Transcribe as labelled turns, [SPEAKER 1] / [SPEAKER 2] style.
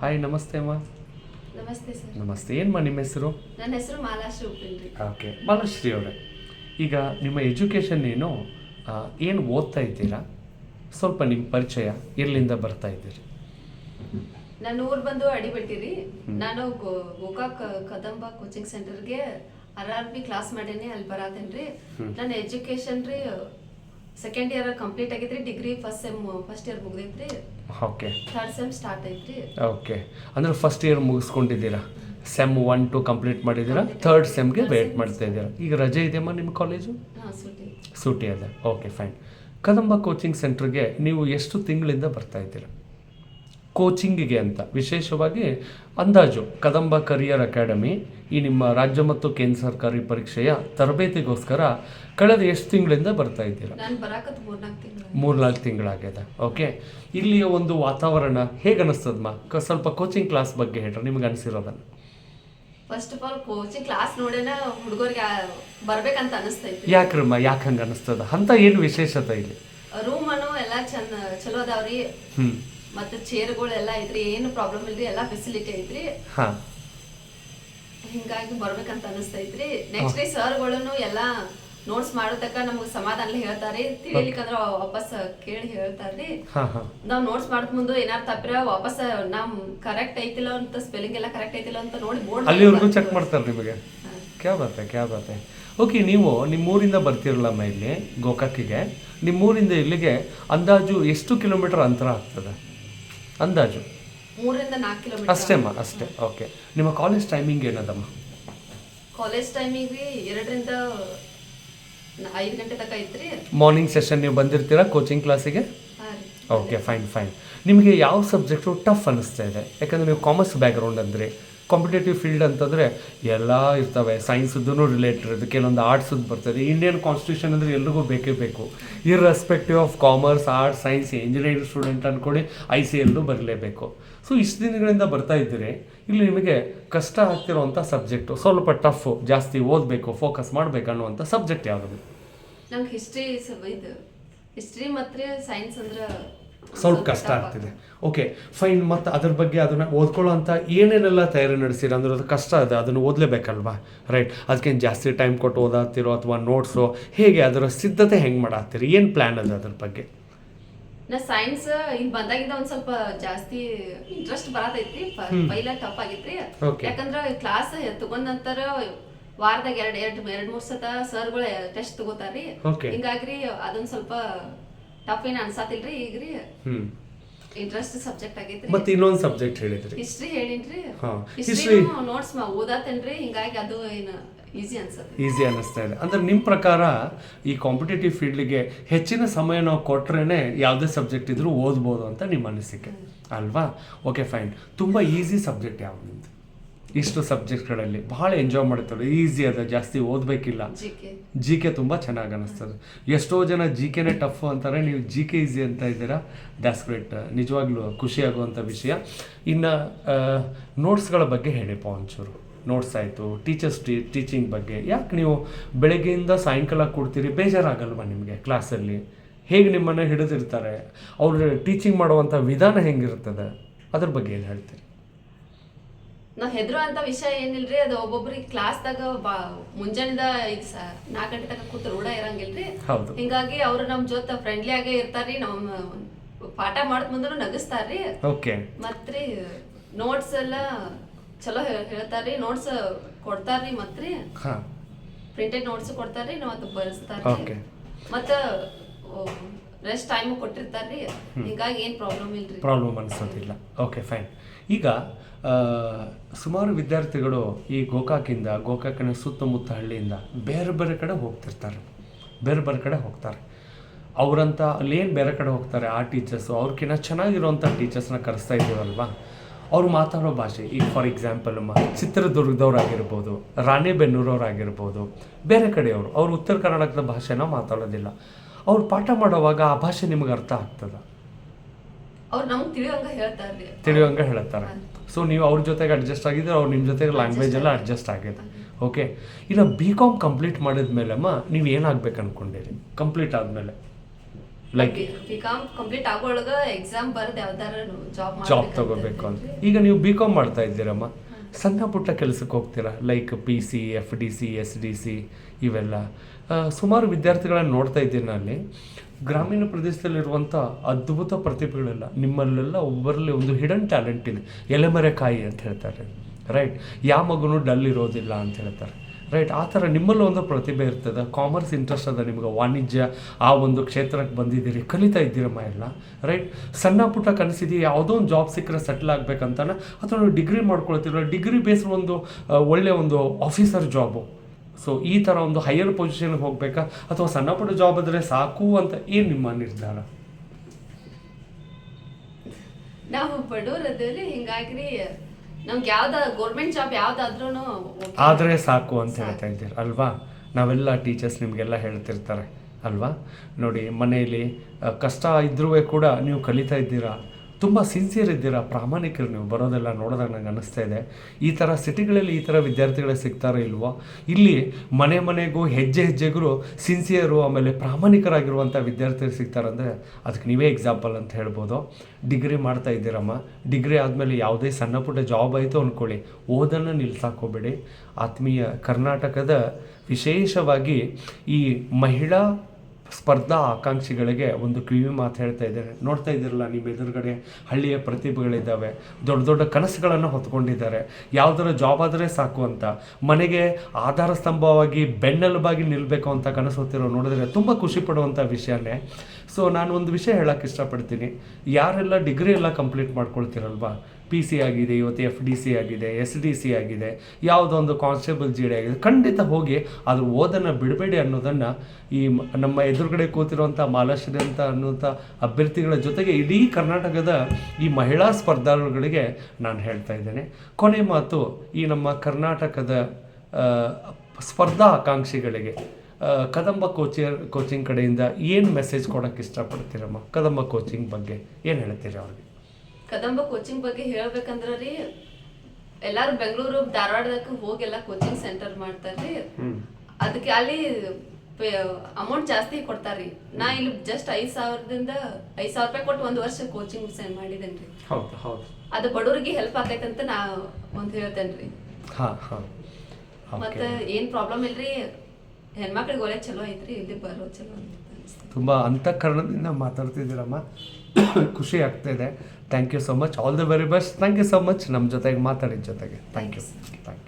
[SPEAKER 1] Hi ನಮಸ್ತೆ ಅಮ್ಮ.
[SPEAKER 2] ನಮಸ್ತೆ ಸರ್.
[SPEAKER 1] ನಮಸ್ತೆ. ಏನಮ್ಮ ನಿಮ್ಮ ಹೆಸರು?
[SPEAKER 2] ನನ್ನ ಹೆಸರು ಮಾಲಾಶ್ರೀ ಉಪ್ಪಿಲ್ರಿ
[SPEAKER 1] ಓಕೆ. ಮಾಲಾಶ್ರೀ ಅವರೇ ಈಗ ನಿಮ್ಮ ಎಜುಕೇಷನ್ ಏನು? ಏನು ಓದ್ತಾ ಇದ್ದೀರಾ? ಸ್ವಲ್ಪ ನಿಮ್ಮ ಪರಿಚಯ ಎಲ್ಲಿಂದ ಬರ್ತಾ ಇದ್ದೀರಿ?
[SPEAKER 2] ನನ್ನ ಊರು ಬಂದು ಅಡಿಬಟ್ಟಿರಿ. ನಾನು ಗೋಕಾಕ್ ಕದಂಬ ಕೋಚಿಂಗ್ ಸೆಂಟರ್ಗೆ ಆರ್ ಆರ್ ಬಿ ಕ್ಲಾಸ್ ಮಾಡೇನಿ ಅಲ್ಲಿ ಬರತ್ತೇನ್ರಿ ನನ್ನ ಎಜುಕೇಶನ್ ರೀ second year complete ಆಗಿದ್ರಿ degree first sem first year ಮುಗ್ದೈತ್ರಿ.
[SPEAKER 1] Okay
[SPEAKER 2] third sem start ಐತ್ರಿ.
[SPEAKER 1] ಓಕೆ ಅಂದ್ರೆ ಫಸ್ಟ್ ಇಯರ್ ಮುಗಿಸ್ಕೊಂಡಿದ್ದೀರಾ? ಸೆಮ್ ಒನ್ ಟು ಕಂಪ್ಲೀಟ್ ಮಾಡಿದ್ದೀರಾ? ಥರ್ಡ್ ಸೆಮ್ಗೆ ವೇಟ್ ಮಾಡ್ತಾ ಇದ್ದೀರಾ? ಈಗ ರಜೆ ಇದೆಯಮ್ಮ ನಿಮ್ಮ ಕಾಲೇಜು
[SPEAKER 2] ಸೂಟಿ
[SPEAKER 1] ಅದ ಓಕೆ ಫೈನ್ ಕದಂಬ ಕೋಚಿಂಗ್ ಸೆಂಟ್ರಿಗೆ ನೀವು ಎಷ್ಟು ತಿಂಗಳಿಂದ ಬರ್ತಾ ಇದ್ದೀರಾ? ಕೋಚಿಂಗಿಗೆ ಅಂತ. ವಿಶೇಷವಾಗಿ ಅಂದಾಜು. ಕದಂಬ ಕರಿಯರ್ ಅಕಾಡೆಮಿ ಈ ನಿಮ್ಮ ರಾಜ್ಯ ಮತ್ತು ಕೇಂದ್ರ ಸರ್ಕಾರಿ ಪರೀಕ್ಷೆಯ ತರಬೇತಿಗೋಸ್ಕರ ಕಳೆದ ಎಷ್ಟು ತಿಂಗಳಿಂದ ಬರ್ತಾ ಇದ್ದೀರಾ?
[SPEAKER 2] ಮೂರ್ನಾಲ್ಕು ತಿಂಗಳು
[SPEAKER 1] ಮೂರ್ನಾಲ್ಕು ತಿಂಗಳಾಗ್ಯದ. ಓಕೆ. ಇಲ್ಲಿಯ ಒಂದು ವಾತಾವರಣ ಹೇಗೆ ಅನಿಸ್ತದಮ್ಮ ಕ ಸ್ವಲ್ಪ ಕೋಚಿಂಗ್ ಕ್ಲಾಸ್ ಬಗ್ಗೆ ಹೇಳ್ರಿ ನಿಮ್ಗೆ ಅನಿಸಿರೋದನ್ನು.
[SPEAKER 2] First of all coaching class ನೋಡೇನ ಹುಡುಗರಿಗೆ ಬರ್ಬೇಕಂತ ಅನಿಸ್ತೈತಿ.
[SPEAKER 1] ಯಾಕ್ರಮ್ಮ ಯಾಕೆ ಹಂಗೆ ಅನಿಸ್ತದ? ಅಂತ ಏನು ವಿಶೇಷತೆ ಇಲ್ಲಿ?
[SPEAKER 2] ರೂಮ್ ಅನ್ನು ಎಲ್ಲ ಚಂದ ಚಲೋ ಅದಾವ್ರಿ.
[SPEAKER 1] ಹ್ಞೂ
[SPEAKER 2] ಮತ್ತೆ ಚೇರ್ಗಳು ಎಲ್ಲ ಐತ್ರಿ ಏನು ಪ್ರಾಬ್ಲಮ್ ಇಲ್ರಿ ಎಲ್ಲ ಫೆಸಿಲಿಟಿ ಐತ್ರಿ.
[SPEAKER 1] ಹಾಂ.
[SPEAKER 2] ಹಿಂಗಾಗಿ ಬರ್ಬೇಕಂತ ಅನಿಸ್ತೈತ್ರಿ ನೆಕ್ಸ್ಟ್ ಡೇ ಸರ್ಗಳನ್ನು ಎಲ್ಲ ನೋಟ್ಸ್ ಮಾಡೋತಕ್ಕ ನಮ್ಗೆ ಸಮಾಧಾನ ಹೇಳ್ತಾರೆ. ತಿಳಿಲಿಕ್ಕಂದ್ರ ವಾಪಸ್ ಕೇಳಿ ಹೇಳ್ತಾರ್ರಿ. ನಾವ್ ನೋಟ್ಸ್ ಮಾಡಕ್ ಮುಂದೆ ಏನಾರ ತಪ್ಪಿರ ವಾಪಸ್ ನಮ್ ಕರೆಕ್ಟ್ ಐತಿಲ್ಲ ಅಂತ ಸ್ಪೆಲ್ಲಿಂಗ್ ಎಲ್ಲ ಕರೆಕ್ಟ್ ಐತಿಲ್ಲ ಅಂತ ನೋಡಿ ಬೋರ್ಡ್
[SPEAKER 1] ಅಲ್ಲಿವರೆಗೂ ಚೆಕ್ ಮಾಡ್ತಾರೆ ನಿಮಗೆ ಕ್ಯಾ ಬರ್ತೆ ಕ್ಯಾ ಬಾತೆ. ಓಕೆ ನೀವು ನಿಮ್ಮೂರಿಂದ ಬರ್ತಿರಲ್ಲ ಇಲ್ಲಿ ಗೋಕಾಕಿಗೆ ನಿಮ್ಮೂರಿಂದ ಇಲ್ಲಿಗೆ ಅಂದಾಜು ಎಷ್ಟು ಕಿಲೋಮೀಟರ್ ಅಂತರ ಆಗ್ತದೆ? ಅಂದಾಜು?
[SPEAKER 2] ಮೂರರಿಂದ ನಾಲ್ಕು ಕಿಲೋಮೀಟರ್
[SPEAKER 1] ಅಷ್ಟೇಮ್ಮ ಅಷ್ಟೇ. ಓಕೆ ನಿಮ್ಮ ಕಾಲೇಜ್ ಟೈಮಿಂಗ್ ಏನದಮ್ಮ?
[SPEAKER 2] ಕಾಲೇಜ್ ಟೈಮಿಗೆ ಎರಡರಿಂದ ಐದು ಗಂಟೆ ತನಕ ಐತ್ರಿ
[SPEAKER 1] ಮಾರ್ನಿಂಗ್ ಸೆಷನ್ ನೀವು ಬಂದಿರ್ತೀರಾ ಕೋಚಿಂಗ್ ಕ್ಲಾಸಿಗೆ ಓಕೆ ಫೈನ್ ಫೈನ್ ನಿಮಗೆ ಯಾವ ಸಬ್ಜೆಕ್ಟು ಟಫ್ ಅನ್ನಿಸ್ತಾ ಇದೆ? ಯಾಕಂದರೆ ನೀವು ಕಾಮರ್ಸ್ ಬ್ಯಾಕ್ಗ್ರೌಂಡ್ ಅಂದರೆ ಕಾಂಪಿಟೇಟಿವ್ ಫೀಲ್ಡ್ ಅಂತಂದರೆ ಎಲ್ಲ ಇರ್ತವೆ ಸೈನ್ಸದ್ದು ರಿಲೇಟೆಡ್ ಕೆಲವೊಂದು ಆರ್ಟ್ಸದ್ದು ಬರ್ತದೆ. ಇಂಡಿಯನ್ ಕಾನ್ಸ್ಟಿಟ್ಯೂಷನ್ ಅಂದರೆ ಎಲ್ರಿಗೂ ಬೇಕೇ ಬೇಕು. Irrespective of commerce arts science engineering student ಅಂದ್ಕೊಳ್ಳಿ ಐ ಸಿ ಎಲ್ಲೂ ಬರಲೇಬೇಕು. ಸೊ ಇಷ್ಟು ದಿನಗಳಿಂದ ಬರ್ತಾ ಇದ್ದೀರಿ. ಇಲ್ಲಿ ನಿಮಗೆ ಕಷ್ಟ ಆಗ್ತಿರೋವಂಥ ಸಬ್ಜೆಕ್ಟು ಸ್ವಲ್ಪ ಟಫ್ ಜಾಸ್ತಿ ಓದಬೇಕು ಫೋಕಸ್ ಮಾಡಬೇಕು ಅನ್ನುವಂಥ ಸಬ್ಜೆಕ್ಟ್ ಯಾವುದು?
[SPEAKER 2] ನಂಗೆ ಹಿಸ್ಟ್ರಿ ಇದು ಹಿಸ್ಟ್ರಿ ಮತ್ತು ಸೈನ್ಸ್ ಅಂದ್ರ
[SPEAKER 1] ಸ್ವಲ್ಪ ಕಷ್ಟ ಆಗ್ತಿದೆ. ಓಕೆ ಫೈನ್ ಮತ್ತು ಅದ್ರ ಬಗ್ಗೆ ಅದನ್ನು ಓದ್ಕೊಳ್ಳೋ ಅಂತ ಏನೇನೆಲ್ಲ ತಯಾರಿ ನಡೆಸಿರ ಅಂದ್ರೆ ಅದು ಕಷ್ಟ ಇದೆ ಅದನ್ನು ಓದಲೇಬೇಕಲ್ವಾ? ರೈಟ್ ಅದಕ್ಕೇನು ಜಾಸ್ತಿ ಟೈಮ್ ಕೊಟ್ಟು ಓದಾತಿರೋ ಅಥವಾ ನೋಟ್ಸು ಹೇಗೆ ಅದರ ಸಿದ್ಧತೆ ಹೆಂಗೆ ಮಾಡಾತ್ತೀರಿ ಏನು ಪ್ಲ್ಯಾನ್ ಅದ ಅದ್ರ ಬಗ್ಗೆ?
[SPEAKER 2] ನಾ ಸೈನ್ಸ್ ಇಲ್ಲಿ ಬಂದಾಗಿಂದ ಒಂದ್ ಸ್ವಲ್ಪ ಜಾಸ್ತಿ ಇಂಟ್ರೆಸ್ಟ್ ಬರತೈತಿ ಪೈಲ ಟಫ್ ಆಗಿತ್ರಿ. ಯಾಕಂದ್ರ ಕ್ಲಾಸ್ ತಗೊಂಡ ನಂತರ ವಾರದಾಗ ಎರಡ್ ಎರಡ್ ಎರಡ್ ಮೂರ್ ಸತ ಸರ್ಗಳು ಟೆಸ್ಟ್ ತಗೋತಾರ್ರಿ. ಹಿಂಗಾಗ್ರಿ ಅದೊಂದ್ ಸ್ವಲ್ಪ ಟಫ್ ಏನ್ ಅನ್ಸಾತಿಲ್ರಿ ಈಗ್ರಿ?
[SPEAKER 1] ಹ್ಞೂ
[SPEAKER 2] ಇಂಟ್ರೆಸ್ಟ್ ಸಬ್ಜೆಕ್ಟ್ ಆಗೈತ್ರಿ.
[SPEAKER 1] ಮತ್ತು ಇನ್ನೊಂದು ಸಬ್ಜೆಕ್ಟ್ ಹೇಳಿದ್ರಿ.
[SPEAKER 2] ಹಿಸ್ಟ್ರಿ ಹೇಳಿನ್ರಿ.
[SPEAKER 1] ಹಾ,
[SPEAKER 2] ಹಿಸ್ಟ್ರಿ ನೋಟ್ಸ್ ಓದಾತೇನ್ರಿ ಹಿಂಗಾಗಿ ಅದು ಏನು ಈಸಿ ಅನ್ಸತ್ತೆ.
[SPEAKER 1] ಈಸಿ ಅನ್ನಿಸ್ತಾ ಇದೆ. ಅಂದ್ರೆ ನಿಮ್ಮ ಪ್ರಕಾರ ಈ ಕಾಂಪಿಟೇಟಿವ್ ಫೀಲ್ಡ್ಗೆ ಹೆಚ್ಚಿನ ಸಮಯ ನಾವು ಕೊಟ್ರೇನೆ ಯಾವುದೇ ಸಬ್ಜೆಕ್ಟ್ ಇದ್ರೂ ಓದ್ಬೋದು ಅಂತ ನಿಮ್ಮ ಅನಿಸಿಕೆ. ಅಲ್ವಾ? ಓಕೆ ಫೈನ್ ತುಂಬ ಈಸಿ ಸಬ್ಜೆಕ್ಟ್ ಯಾವ್ದು ನಿಮ್ದು? ಇಷ್ಟು ಸಬ್ಜೆಕ್ಟ್ಗಳಲ್ಲಿ ಭಾಳ ಎಂಜಾಯ್ ಮಾಡ್ತಾರೆ ಈಸಿ ಅದ ಜಾಸ್ತಿ ಓದಬೇಕಿಲ್ಲ.
[SPEAKER 2] ಜಿ ಕೆ
[SPEAKER 1] ತುಂಬ ಚೆನ್ನಾಗಿ ಅನ್ನಿಸ್ತದೆ ಎಷ್ಟೋ ಜನ ಜಿ ಕೆನೇ ಟಫ್ ಅಂತಾರೆ ನೀವು ಜಿ ಕೆ ಈಸಿ ಅಂತ ಇದ್ದೀರಾ? ದ್ಯಾಟ್ಸ್ ಗ್ರೇಟ್ ನಿಜವಾಗ್ಲೂ ಖುಷಿಯಾಗುವಂಥ ವಿಷಯ. ಇನ್ನು ನೋಟ್ಸ್ಗಳ ಬಗ್ಗೆ ಹೇಳಿಪ್ಪ ಒಂಚೂರು. ನೋಟ್ಸ್ ಆಯಿತು. ಟೀಚರ್ಸ್ ಟೀ ಟೀಚಿಂಗ್ ಬಗ್ಗೆ. ಯಾಕೆ ನೀವು ಬೆಳಗ್ಗೆಯಿಂದ ಸಾಯಂಕಾಲ ಕೊಡ್ತೀರಿ? ಬೇಜಾರಾಗಲ್ವಾ ನಿಮಗೆ ಕ್ಲಾಸಲ್ಲಿ ಹೇಗೆ ನಿಮ್ಮನ್ನು ಹಿಡಿದಿರ್ತಾರೆ ಅವರು ಟೀಚಿಂಗ್ ಮಾಡುವಂಥ ವಿಧಾನ ಹೆಂಗಿರ್ತದೆ? ಅದ್ರ ಬಗ್ಗೆ ಏನು ಹೇಳ್ತೀರಿ?
[SPEAKER 2] ನಾವ್ ಹೆದ್ರು ಅಂತ ವಿಷಯ ಏನಿಲ್ರಿ ಅದು ಒಬ್ಬೊಬ್ರಿಗೆ ಕ್ಲಾಸ್ದಾಗ ಬಾ ಮುಂಜಾನಿಂದ ಸ ನಾಲ್ಕು ಗಂಟೆ ತನಕ ಕೂತು ರೂಢ ಇರಂಗಿಲ್ರಿ.
[SPEAKER 1] ಹೌದು.
[SPEAKER 2] ಹಿಂಗಾಗಿ ಅವ್ರು ನಮ್ ಜೊತೆ ಫ್ರೆಂಡ್ಲಿ ಆಗೇ ಇರ್ತಾರ್ರಿ ನಮ್ ಪಾಠ ಮಾಡದ್ ಮುಂದ್ರು ನಗಸ್ತಾರ್ರಿ.
[SPEAKER 1] ಓಕೆ.
[SPEAKER 2] ಮತ್ರಿ ನೋಟ್ಸ್ ಎಲ್ಲ ಚಲೋ ಹೇಳ್- ಹೇಳ್ತಾರ್ರಿ ನೋಟ್ಸ್ ಕೊಡ್ತಾರ್ರಿ ಮತ್ರಿ. ಪ್ರಿಂಟೆಡ್ ನೋಟ್ಸ್ ಕೊಡ್ತಾರ್ರಿ ನಾವ್ ಅದು
[SPEAKER 1] ಬರೆಸ್ತಾರ್ರಿ.
[SPEAKER 2] ಮತ್ತ ರೆಸ್ಟ್ ಟೈಮ್ ಕೊಟ್ಟಿರ್ತಾರ್ರಿ ಹಿಂಗಾಗಿ ಏನು ಪ್ರಾಬ್ಲಮ್ ಇಲ್ರಿ.
[SPEAKER 1] ಪ್ರಾಬ್ಲಮ್ ಅನಿಸೋದಿಲ್ಲ. ಓಕೆ ಫೈನ್ ಈಗ ಸುಮಾರು ವಿದ್ಯಾರ್ಥಿಗಳು ಈ ಗೋಕಾಕಿಂದ ಗೋಕಾಕಿನ ಸುತ್ತಮುತ್ತ ಹಳ್ಳಿಯಿಂದ ಬೇರೆ ಬೇರೆ ಕಡೆ ಹೋಗ್ತಿರ್ತಾರೆ. ಬೇರೆ ಬೇರೆ ಕಡೆ ಹೋಗ್ತಾರೆ. ಅವರಂತ ಅಲ್ಲಿ ಏನು ಬೇರೆ ಕಡೆ ಹೋಗ್ತಾರೆ? ಆ ಟೀಚರ್ಸು ಅವ್ರಕ್ಕಿಂತ ಚೆನ್ನಾಗಿರುವಂಥ ಟೀಚರ್ಸ್ನ ಕರೆಸ್ತಾ ಇದ್ದೀವಲ್ವಾ? ಅವ್ರು ಮಾತಾಡೋ ಭಾಷೆ ಈಗ ಫಾರ್ ಎಕ್ಸಾಂಪಲ್ ಚಿತ್ರದುರ್ಗದವ್ರಾಗಿರ್ಬೋದು ರಾಣೆಬೆನ್ನೂರವ್ರಾಗಿರ್ಬೋದು ಬೇರೆ ಕಡೆಯವರು ಅವ್ರು ಉತ್ತರ ಕರ್ನಾಟಕದ ಭಾಷೆನ ಮಾತಾಡೋದಿಲ್ಲ. ಅವ್ರು ಪಾಠ ಮಾಡುವಾಗ ಆ ಭಾಷೆ ನಿಮಗೆ ಅರ್ಥ ಆಗ್ತದೆ?
[SPEAKER 2] ತಿಳಿಯೋಂಗ
[SPEAKER 1] ಹೇಳ್ತಾರೆ. ಸೊ ನೀವು ಅವ್ರ ಜೊತೆಗೆ ಅಡ್ಜಸ್ಟ್ ಆಗಿದ್ರೆ ಅವ್ರು ನಿಮ್ಮ ಜೊತೆಗೆ ಲ್ಯಾಂಗ್ವೇಜ್ ಎಲ್ಲ ಅಡ್ಜಸ್ಟ್ ಆಗಿದೆ ಓಕೆ ಇನ್ನು ಬಿ ಕಾಮ್ ಕಂಪ್ಲೀಟ್ ಮಾಡಿದ ಮೇಲೆ ಅಮ್ಮ ನೀವು ಏನಾಗ್ಬೇಕು ಅನ್ಕೊಂಡಿರಿ? ಕಂಪ್ಲೀಟ್ ಆದಮೇಲೆ. ಲೈಕ್
[SPEAKER 2] ಜಾಬ್
[SPEAKER 1] ತಗೋಬೇಕು ಅಂತ. ಈಗ ನೀವು ಬಿ ಕಾಮ್ ಮಾಡ್ತಾ ಇದ್ದೀರಮ್ಮ. ಸಣ್ಣ ಪುಟ್ಟ ಕೆಲಸಕ್ಕೆ ಹೋಗ್ತೀರಾ? Like P C F D C S D C ಇವೆಲ್ಲ. ಸುಮಾರು ವಿದ್ಯಾರ್ಥಿಗಳನ್ನ ನೋಡ್ತಾ ಇದ್ದೀನಿ ಅಲ್ಲಿ ಗ್ರಾಮೀಣ ಪ್ರದೇಶದಲ್ಲಿರುವಂಥ ಅದ್ಭುತ ಪ್ರತಿಭೆಗಳೆಲ್ಲ, ನಿಮ್ಮಲ್ಲೆಲ್ಲ ಒಬ್ಬರಲ್ಲಿ ಒಂದು ಹಿಡನ್ ಟ್ಯಾಲೆಂಟ್ ಇದೆ. ಎಲೆಮರೆಕಾಯಿ ಅಂತ ಹೇಳ್ತಾರೆ. ರೈಟ್ ಯಾವ ಮಗುನೂ ಡಲ್ ಇರೋದಿಲ್ಲ ಅಂತ ಹೇಳ್ತಾರೆ. ರೈಟ್ ಆ ಥರ ನಿಮ್ಮಲ್ಲೂ ಒಂದು ಪ್ರತಿಭೆ ಇರ್ತದೆ. ಕಾಮರ್ಸ್ ಇಂಟ್ರೆಸ್ಟ್ ಅದ ನಿಮ್ಗೆ, ವಾಣಿಜ್ಯ, ಆ ಒಂದು ಕ್ಷೇತ್ರಕ್ಕೆ ಬಂದಿದ್ದೀರಿ, ಕಲಿತಾ ಇದ್ದೀರಮ್ಮ ಎಲ್ಲ. ರೈಟ್ ಸಣ್ಣ ಪುಟ್ಟ ಕನಸಿದೀವಿ ಯಾವುದೋ ಒಂದು ಜಾಬ್ ಸಿಕ್ಕರೆ ಸೆಟ್ಲ್ ಆಗಬೇಕಂತಾನೆ, ಅಥವಾ ಡಿಗ್ರಿ ಮಾಡ್ಕೊಳ್ತಿರೋ ಡಿಗ್ರಿ ಬೇಸ್ಡ್ ಒಂದು ಒಳ್ಳೆಯ ಒಳ್ಳೆ ಒಂದು ಆಫೀಸರ್ ಜಾಬು ಸೊ ಈ ಥರ ಒಂದು ಹೈಯರ್ ಪೊಸಿಷನ್ಗೆ ಹೋಗಬೇಕಾ? ಅಥವಾ ಸಣ್ಣ ಪುಟ್ಟ ಜಾಬ್ ಆದರೆ ಸಾಕು ಅಂತ ಏನು ನಿಮ್ಮ ನಿರ್ಧಾರ?
[SPEAKER 2] ನಾವು ಬಡವರದಲ್ಲಿ ಹಿಂಗಾಗ್ರಿ. ನಮ್ಗೆ ಯಾವ್ದ ಗೌರ್ಮೆಂಟ್ ಜಾಬ್ ಯಾವ್ದಾದ್ರೂ
[SPEAKER 1] ಆದರೆ ಸಾಕು ಅಂತ ಹೇಳ್ತಾ ಇದ್ದೀರ ಅಲ್ವಾ? ನಾವೆಲ್ಲ ಟೀಚರ್ಸ್ ನಿಮಗೆಲ್ಲ ಹೇಳ್ತಿರ್ತಾರೆ ಅಲ್ವಾ? ನೋಡಿ ಮನೆಯಲ್ಲಿ ಕಷ್ಟ ಇದ್ರೂ ಕೂಡ ನೀವು ಕಲಿತಾ ಇದ್ದೀರಾ? ತುಂಬ ಸಿನ್ಸಿಯರ್ ಇದ್ದೀರಾ? ಪ್ರಾಮಾಣಿಕರು ನೀವು ಬರೋದೆಲ್ಲ ನೋಡಿದಾಗ ನಂಗೆ ಅನ್ನಿಸ್ತಾ ಇದೆ. ಈ ಥರ ಸಿಟಿಗಳಲ್ಲಿ ಈ ಥರ ವಿದ್ಯಾರ್ಥಿಗಳೇ ಸಿಗ್ತಾರೋ ಇಲ್ವೋ? ಇಲ್ಲಿ ಮನೆ ಮನೆಗೂ ಹೆಜ್ಜೆ ಹೆಜ್ಜೆಗೂ ಸಿನ್ಸಿಯರು ಆಮೇಲೆ ಪ್ರಾಮಾಣಿಕರಾಗಿರುವಂಥ ವಿದ್ಯಾರ್ಥಿಗಳು ಸಿಗ್ತಾರಂದರೆ ಅದಕ್ಕೆ ನೀವೇ ಎಕ್ಸಾಂಪಲ್ ಅಂತ ಹೇಳ್ಬೋದು. ಡಿಗ್ರಿ ಮಾಡ್ತಾ ಇದ್ದೀರಮ್ಮ. ಡಿಗ್ರಿ ಆದಮೇಲೆ ಯಾವುದೇ ಸಣ್ಣ ಪುಟ್ಟ ಜಾಬ್ ಆಯಿತು ಅಂದ್ಕೊಳ್ಳಿ ಓದನ್ನು ನಿಲ್ಸಾಕೋಬೇಡಿ. ಆತ್ಮೀಯ ಕರ್ನಾಟಕದ ವಿಶೇಷವಾಗಿ ಈ ಮಹಿಳಾ ಸ್ಪರ್ಧಾ ಆಕಾಂಕ್ಷಿಗಳಿಗೆ ಒಂದು ಕಿವಿ ಮಾತು ಹೇಳ್ತಾ ಇದ್ದಾರೆ. ನೋಡ್ತಾ ಇದ್ದೀರಲ್ಲ, ನಿಮ್ಮ ಎದುರುಗಡೆ ಹಳ್ಳಿಯ ಪ್ರತಿಭೆಗಳಿದ್ದಾವೆ. ದೊಡ್ಡ ದೊಡ್ಡ ಕನಸುಗಳನ್ನು ಹೊತ್ಕೊಂಡಿದ್ದಾರೆ. ಯಾವುದರ ಜಾಬ್ ಆದರೆ ಸಾಕು ಅಂತ. ಮನೆಗೆ ಆಧಾರ ಸ್ತಂಭವಾಗಿ ಬೆನ್ನೆಲುಬಾಗಿ ನಿಲ್ಲಬೇಕು ಅಂತ ಕನಸು ಹೊತ್ತಿರೋ ನೋಡಿದ್ರೆ ತುಂಬ ಖುಷಿ ಪಡುವಂಥ ವಿಷಯನೇ. ಸೊ ನಾನು ಒಂದು ವಿಷಯ ಹೇಳೋಕ್ಕೆ ಇಷ್ಟಪಡ್ತೀನಿ. ಯಾರೆಲ್ಲ ಡಿಗ್ರಿ ಎಲ್ಲ ಕಂಪ್ಲೀಟ್ ಮಾಡ್ಕೊಳ್ತೀರಲ್ವಾ? ಪಿ ಸಿ ಆಗಿದೆ, ಇವತ್ತು ಎಫ್ ಡಿ ಸಿ ಆಗಿದೆ ಎಸ್ ಡಿ ಸಿ ಆಗಿದೆ, ಯಾವುದೋ ಒಂದು ಕಾನ್ಸ್ಟೇಬಲ್ ಜಿ ಡಿ ಆಗಿದೆ. ಖಂಡಿತ ಹೋಗಿ ಅದು ಓದನ್ನು ಬಿಡಬೇಡಿ ಅನ್ನೋದನ್ನು ಈ ನಮ್ಮ ಎದುರುಗಡೆ ಕೂತಿರುವಂಥ ಮಾಲಾಶ್ರೀ ಅಂತ ಅನ್ನುವಂಥ ಅಭ್ಯರ್ಥಿಗಳ ಜೊತೆಗೆ ಇಡೀ ಕರ್ನಾಟಕದ ಈ ಮಹಿಳಾ ಸ್ಪರ್ಧಾಳುಗಳಿಗೆ ನಾನು ಹೇಳ್ತಾ ಇದ್ದೇನೆ. ಕೊನೆ ಮಾತು ಈ ನಮ್ಮ ಕರ್ನಾಟಕದ ಸ್ಪರ್ಧಾ ಆಕಾಂಕ್ಷಿಗಳಿಗೆ. ಕದಂಬ ಕೋಚಿಯರ್ ಕೋಚಿಂಗ್ ಕಡೆಯಿಂದ ಏನು ಮೆಸೇಜ್ ಕೊಡೋಕ್ಕೆ ಇಷ್ಟಪಡ್ತೀರಮ್ಮ? ಕದಂಬ ಕೋಚಿಂಗ್ ಬಗ್ಗೆ ಏನು ಹೇಳ್ತೀರಿ ಅವ್ರಿಗೆ?
[SPEAKER 2] ಕದಂಬ ಕೋಚಿಂಗ್ ಬಗ್ಗೆ ಹೇಳ್ಬೇಕಂದ್ರ ರೀ ಎಲ್ಲಾರು ಬೆಂಗಳೂರು ಹೋಗಿ ಎಲ್ಲಾ ಕೋಚಿಂಗ್ ಸೆಂಟರ್ ಮಾಡ್ತಾರ್ರಿ. ಅದಕ್ಕೆ ಅಲ್ಲಿ ಅಮೌಂಟ್ ಜಾಸ್ತಿ ಕೊಡ್ತಾರ್ರಿ. ನಾ ಇಲ್ಲಿ ಜಸ್ಟ್ ಐದ್ ಸಾವಿರದಿಂದ ಐದ್ ಸಾವಿರ ರೂಪಾಯಿ ಕೊಟ್ಟು ಒಂದ್ ವರ್ಷ ಕೋಚಿಂಗ್ ಮಾಡಿದೇನ್ರಿ.
[SPEAKER 1] ಹೌದು ಹೌದು.
[SPEAKER 2] ಅದು ಬಡವರಿಗೆ ಹೆಲ್ಪ್ ಆಗೈತಂತ ನಾ ಒಂದ್ ಹೇಳ್ತೇನ್ರಿ. ಮತ್ತ ಏನ್ ಪ್ರಾಬ್ಲಮ್ ಇಲ್ರಿ ಹೆಣ್ಮಕ್ಳಿಗೆ ಒಳ್ಳೆ ಚಲೋ ಐತ್ರಿ ಇಲ್ಲಿ ಬರೋ ಚಲೋ ಅಂತ.
[SPEAKER 1] ತುಂಬ ಅಂತಃಕರಣದಿಂದ ಮಾತಾಡ್ತಿದ್ದೀರಮ್ಮ. ಖುಷಿ ಆಗ್ತಾ ಇದೆ. Thank you so much all the very best thank you so much ನಮ್ಮ ಜೊತೆಗೆ ಮಾತಾಡಿದ ಜೊತೆಗೆ. Thank you thank you